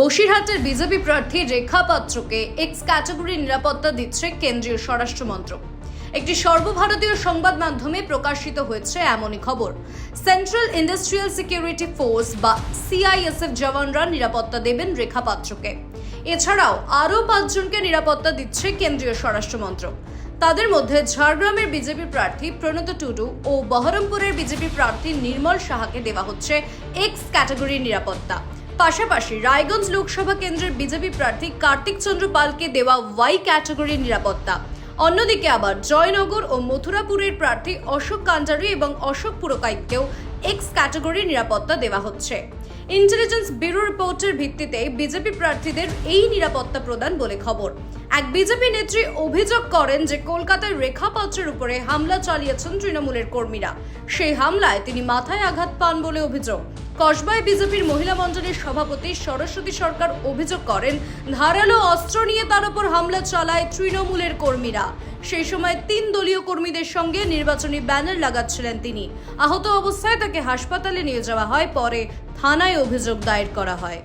বসিরহাটের বিজেপি প্রার্থী রেখা পাত্রকে এক্স ক্যাটাগরি নিরাপত্তা দিচ্ছে কেন্দ্রীয় স্বরাষ্ট্র মন্ত্রক। একটি সর্বভারতীয় সংবাদ মাধ্যমে প্রকাশিত হয়েছে এমনই খবর। সেন্ট্রাল ইন্ডাস্ট্রিয়াল সিকিউরিটি ফোর্স বা সিআইএসএফ জওয়ানরা নিরাপত্তা দেবেন রেখা পাত্রকে। এছাড়াও আরও পাঁচজনকে নিরাপত্তা দিচ্ছে কেন্দ্রীয় স্বরাষ্ট্র মন্ত্রক। তাদের মধ্যে ঝাড়গ্রামের বিজেপি প্রার্থী প্রণত টুডু ও বহরমপুরের বিজেপি প্রার্থী নির্মল সাহাকে দেওয়া হচ্ছে এক্স ক্যাটাগরির নিরাপত্তা। পাশাপাশি রায়গঞ্জ লোকসভা কেন্দ্রের বিজেপি প্রার্থী কার্তিক চন্দ্র পালকে দেওয়া ওয়াই ক্যাটাগরির নিরাপত্তা। অন্যদিকে আবার জয়নগর ও মথুরাপুরের প্রার্থী অশোক কাঞ্জারি এবং অশোক পুরকাইতকেও এক্স ক্যাটাগরির নিরাপত্তা দেওয়া হচ্ছে। ইন্টেলিজেন্স ব্যুরো রিপোর্টের ভিত্তিতে বিজেপি প্রার্থীদের এই নিরাপত্তা প্রদান বলে খবর। এক বিজেপি নেত্রী অভিযোগ করেন যে কলকাতায় রেখা পাত্রের উপরে হামলা চালিয়েছেন তৃণমূলের কর্মীরা। সেই হামলায় তিনি মাথায় আঘাত পান বলে অভিযোগ। কসবায় বিজেপির মহিলা মন্ডলের সভাপতি সরস্বতী সরকার অভিযোগ করেন, ধারালো অস্ত্র নিয়ে তার উপর হামলা চালায় তৃণমূলের কর্মীরা। সেই সময় তিন দলীয় কর্মীদের সঙ্গে নির্বাচনী ব্যানার লাগাচ্ছিলেন তিনি। আহত অবস্থায় তাকে হাসপাতালে নিয়ে যাওয়া হয়, পরে থানায় অভিযোগ দায়ের করা হয়।